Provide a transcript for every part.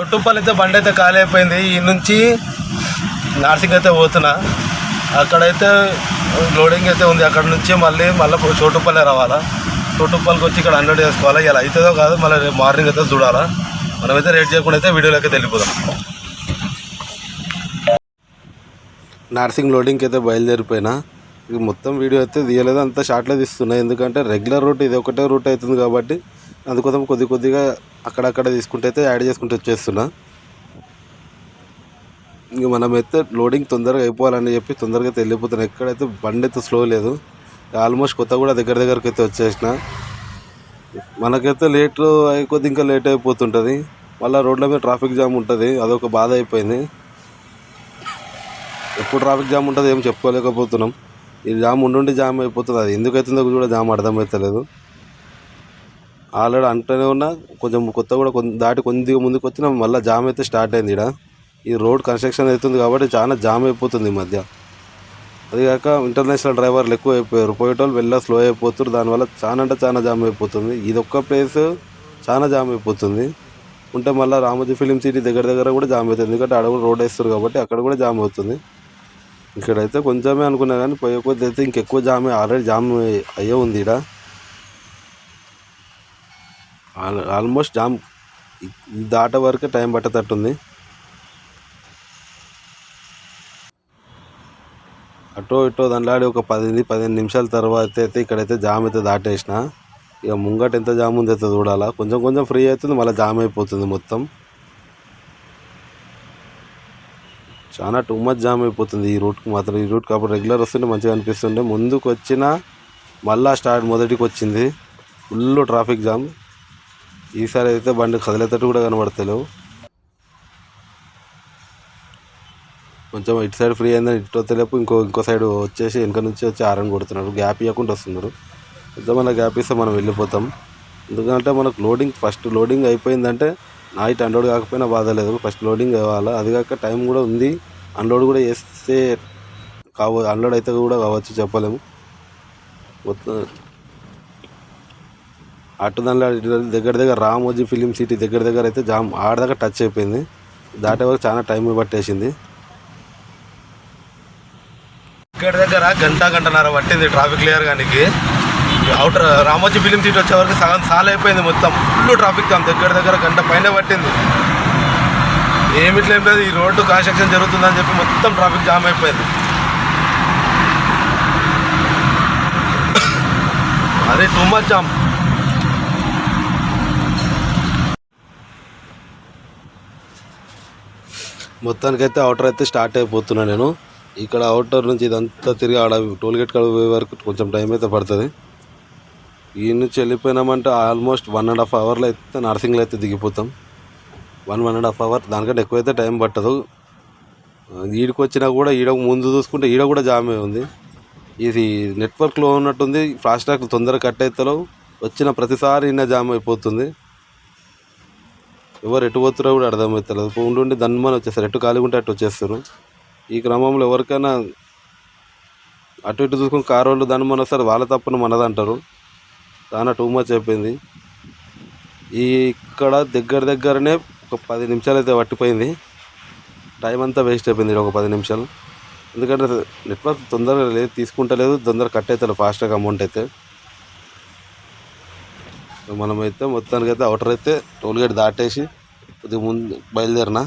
చొట్టుపల్లి అయితే బండి అయితే ఖాళీ అయిపోయింది ఈ నుంచి నార్సింగ్ అయితే పోతున్నా. అక్కడైతే లోడింగ్ అయితే ఉంది. అక్కడ నుంచి మళ్ళీ మళ్ళీ చోటుపల్లి రావాలా. చోటుపల్లికి వచ్చి ఇక్కడ అన్లోడ్ చేసుకోవాలా ఇలా అవుతుందో కాదు మళ్ళీ రేపు మార్నింగ్ అయితే చూడాలా. మనమైతే రేట్ చేయకుండా అయితే వీడియోలోకి వెళ్ళిపోదాం. నార్సింగ్ లోడింగ్కి అయితే బయలుదేరిపోయినా. ఇది మొత్తం వీడియో అయితే తీయలేదు. అంత షార్ట్లో తీస్తున్నాయి ఎందుకంటే రెగ్యులర్ రూట్ ఇది ఒకటే రూట్ అవుతుంది కాబట్టి అందుకోసం కొద్ది కొద్దిగా అక్కడక్కడ తీసుకుంటే అయితే యాడ్ చేసుకుంటూ వచ్చేస్తున్నా. ఇంక మనమైతే లోడింగ్ తొందరగా అయిపోవాలని చెప్పి తొందరగా అయితే వెళ్ళిపోతున్నాం. ఎక్కడైతే బండి అయితే స్లో లేదు ఆల్మోస్ట్ కొత్త కూడా దగ్గర దగ్గరకు అయితే వచ్చేసిన. మనకైతే లేట్ అయిపోతే ఇంకా లేట్ అయిపోతుంటుంది. మళ్ళీ రోడ్ల మీద ట్రాఫిక్ జామ్ ఉంటుంది అదొక బాధ అయిపోయింది. ఎప్పుడు ట్రాఫిక్ జామ్ ఉంటుంది ఏం చెప్పుకోలేకపోతున్నాం. ఈ జామ్ ఉండుండి జామ్ అయిపోతుంది. అది ఎందుకైతుందో కూడా జామ్ అర్థమవుతలేదు ఆల్రెడీ అంటూనే ఉన్నా కొంచెం కొత్త కూడా కొంచెం దాటి కొద్దిగా ముందుకు వచ్చినా మళ్ళీ జామ్ అయితే స్టార్ట్ అయింది ఇక్కడ ఈ రోడ్ కన్స్ట్రక్షన్ అవుతుంది కాబట్టి చాలా జామ్ అయిపోతుంది ఈ మధ్య. అదిగాక ఇంటర్నేషనల్ డ్రైవర్లు ఎక్కువ అయిపోయారు. పోయేటోళ్ళు వెళ్ళా స్లో అయిపోతారు. దానివల్ల చాలా అంటే చాలా జామ్ అయిపోతుంది. ఇది ఒక్క ప్లేస్ చాలా జామ్ అయిపోతుంది. ఉంటే మళ్ళీ రామోజీ ఫిలిం సిటీ దగ్గర దగ్గర కూడా జామ్ అవుతుంది. ఎందుకంటే అక్కడ కూడా రోడ్ వేస్తారు కాబట్టి అక్కడ కూడా జామ్ అవుతుంది. ఇక్కడైతే కొంచెమే అనుకున్నా కానీ పోయే కొద్ది అయితే ఇంకెక్కువ జామ్ ఆల్రెడీ జామ్ అయ్యే ఉంది ఇక్కడ ఆల్మోస్ట్ జామ్ దాట దాటే వరకే టైం పట్టేటట్టుంది. అటో ఇటో దండలాడి ఒక పది పదిహేను నిమిషాల తర్వాత అయితే ఇక్కడైతే జామ్ అయితే దాటేసిన. ఇక ముంగట ఎంత జామ్ ఉంది అయితే చూడాలా. కొంచెం కొంచెం ఫ్రీ అవుతుంది మళ్ళీ జామ్ అయిపోతుంది మొత్తం. చాలా టూ మచ్ జామ్ అయిపోతుంది ఈ రూట్కి మాత్రం. ఈ రూట్ కాబట్టి రెగ్యులర్ వస్తుంటే మంచిగా అనిపిస్తుండే. ముందుకు వచ్చిన మళ్ళా స్టార్ట్ మొదటికి వచ్చింది. ఫుల్ ట్రాఫిక్ జామ్ ఈసారి అయితే బండి కదిలేటట్టు కూడా కనబడతలేవు. కొంచెం ఇటు సైడ్ ఫ్రీ అయిందని ఇటు వస్తలేపు ఇంకో ఇంకో సైడ్ వచ్చేసి వెనక నుంచి వచ్చి ఆరన్ కొడుతున్నారు. గ్యాప్ ఇవ్వకుండా వస్తున్నారు. కొంచెం మన గ్యాప్ ఇస్తే మనం వెళ్ళిపోతాం. ఎందుకంటే మనకు లోడింగ్ ఫస్ట్ లోడింగ్ అయిపోయిందంటే నైట్ అన్లోడ్ కాకపోయినా బాధ లేదు. ఫస్ట్ లోడింగ్ అవ్వాలి అది కాక టైం కూడా ఉంది. అన్లోడ్ కూడా చేస్తే కావ అన్లోడ్ అయితే కూడా కావచ్చు చెప్పలేము. మొత్తం అటు దానిలో దగ్గర దగ్గర రామోజీ ఫిలిం సిటీ దగ్గర దగ్గర అయితే జామ్ ఆడదాకా టచ్ అయిపోయింది. దాటే వరకు చాలా టైం పట్టేసింది. ఇక్కడ దగ్గర గంట గంటన్నర పట్టింది ట్రాఫిక్ క్లియర్ గానికి. అవుటర్ రామోజీ ఫిలిం సిటీ వచ్చే వరకు సగం సాల్ అయిపోయింది మొత్తం. ఫుల్ ట్రాఫిక్ జామ్ దగ్గర దగ్గర గంట పైన పట్టింది. ఏమిట్లేం లేదు ఈ రోడ్డు కన్స్ట్రక్షన్ జరుగుతుందని చెప్పి మొత్తం ట్రాఫిక్ జామ్ అయిపోయింది. అదే టూ మచ్ జామ్. మొత్తానికైతే అవుటర్ అయితే స్టార్ట్ అయిపోతున్నా నేను. ఇక్కడ అవుటర్ నుంచి ఇదంతా తిరిగి ఆడ టోల్ గేట్ కాడ పోయే వరకు కొంచెం టైం అయితే పడుతుంది. ఈ నుంచి వెళ్ళిపోయినామంటే ఆల్మోస్ట్ వన్ అండ్ హాఫ్ అవర్లో అయితే నర్సింగ్లో అయితే దిగిపోతాం. One one and half hour దానికంటే ఎక్కువైతే టైం పట్టదు. ఈడికి వచ్చినా కూడా ఈడ ముందు చూసుకుంటే ఈడ కూడా జామే ఉంది. ఇది నెట్వర్క్లో ఉన్నట్టుంది ఫాస్ట్ ట్రాక్ తొందరగా కట్ అవుతలో వచ్చిన ప్రతిసారి ఈయన జామ్ అయిపోతుంది. ఎవరు ఎటు పోతున్నా కూడా అర్థమవుతలేదు. ఉండి దన్మని వచ్చేస్తారు. ఎటు ఖాళీ ఉంటే అటు వచ్చేస్తారు. ఈ క్రమంలో ఎవరికైనా అటు ఇటు చూసుకుని కారు వాళ్ళు దన్మని వస్తారు. వాళ్ళ తప్పును మనదంటారు చాలా టూ మచ్ అయిపోయింది. ఈ ఇక్కడ దగ్గర దగ్గరనే ఒక పది నిమిషాలు అయితే పట్టిపోయింది. టైం అంతా వేస్ట్ అయిపోయింది ఒక పది నిమిషాలు. ఎందుకంటే నెట్వర్క్ తొందరగా లేదు తీసుకుంటలేదు తొందరగా కట్ అవుతారు ఫాస్ట్గా అమౌంట్ అయితే. సో మనమైతే మొత్తానికి అయితే అవుటర్ అయితే టోల్గేట్ దాటేసి కొద్దిగా ముందు బయలుదేరిన.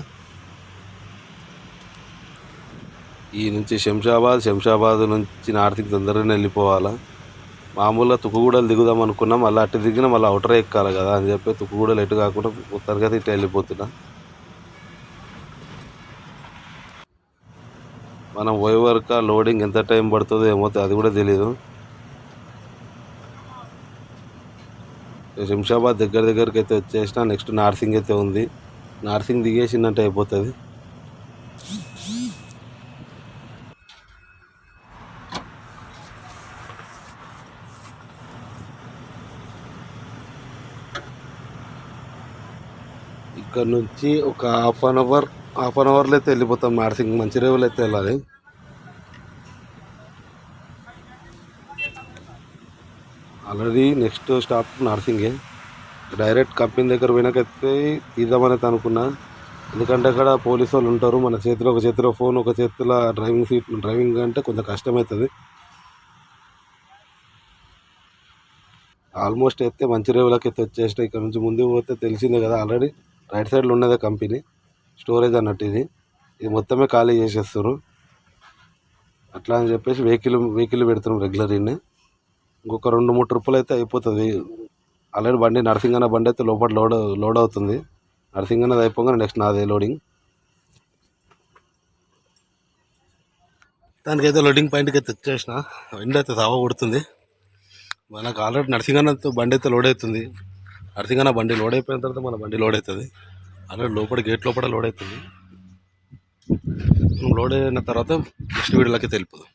ఈ నుంచి శంషాబాద్ శంషాబాద్ నుంచి నార్త్కి తొందరగానే వెళ్ళిపోవాలా. మామూలుగా తుక్కుగూడలు దిగుదాం అనుకున్నాం మళ్ళీ అటు దిగిన మళ్ళీ అవుటర్ ఎక్కాలి కదా అని చెప్పి తుక్కుగూడలు ఎటు కాకుండా మొత్తానికి అయితే ఇటు వెళ్ళిపోతున్నా. మనం పోయే వరకు లోడింగ్ ఎంత టైం పడుతుందో ఏమో అది కూడా తెలియదు శంషాబాద్ దగ్గర దగ్గరికి అయితే వచ్చేసిన నెక్స్ట్ నార్సింగ్ అయితే ఉంది. నార్సింగ్ దిగేసిందంటే అయిపోతుంది. ఇక్కడ నుంచి ఒక half an hour half an అవర్లో అయితే వెళ్ళిపోతాం. నార్సింగ్ మంచి అయితే వెళ్ళాలి. ఆల్రెడీ నెక్స్ట్ స్టాప్ నార్సింగే. డైరెక్ట్ కంపెనీ దగ్గర పోయినాకైతే తీద్దామని అనుకున్నా. ఎందుకంటే అక్కడ పోలీసు వాళ్ళు ఉంటారు. మన చేతిలో ఒక చేతిలో ఫోన్ ఒక చేతిలో డ్రైవింగ్ సీట్ డ్రైవింగ్ అంటే కొంచెం కష్టమవుతుంది. ఆల్మోస్ట్ అయితే మంచి రేవులకి అయితే వచ్చేసిన. ఇక్కడ నుంచి ముందుకు పోతే తెలిసిందే కదా ఆల్రెడీ రైట్ సైడ్లో ఉన్నదే కంపెనీ. స్టోరేజ్ అన్నట్టు ఇది. ఇది మొత్తమే ఖాళీ చేసేస్తారు అట్లా అని చెప్పేసి వెహికల్ వెహికల్ పెడుతున్నాం రెగ్యులర్ ఇంకొక రెండు మూడు ట్రిప్పులు అయితే అయిపోతుంది. ఆల్రెడీ బండి నర్సింగ్ అన్న బండి అయితే లోపల లోడ్ లోడ్ అవుతుంది. నర్సింగ్ అన్నది అయిపోగానే నెక్స్ట్ నాదే లోడింగ్ దానికైతే లోడింగ్ పాయింట్కి అయితే వచ్చేసిన ఎండ అయితే సావ కొడుతుంది. మనకు ఆల్రెడీ నర్సింగ్ అన్నతో బండి అయితే లోడ్ అవుతుంది. నర్సింగ్ అన్న బండి లోడ్ అయిపోయిన తర్వాత మన బండి లోడ్ అవుతుంది. ఆల్రెడీ లోపల గేట్ లోపల లోడ్ అవుతుంది. మనం లోడ్ అయిన తర్వాత నెక్స్ట్ వీడియోలోకి తెలిపోదు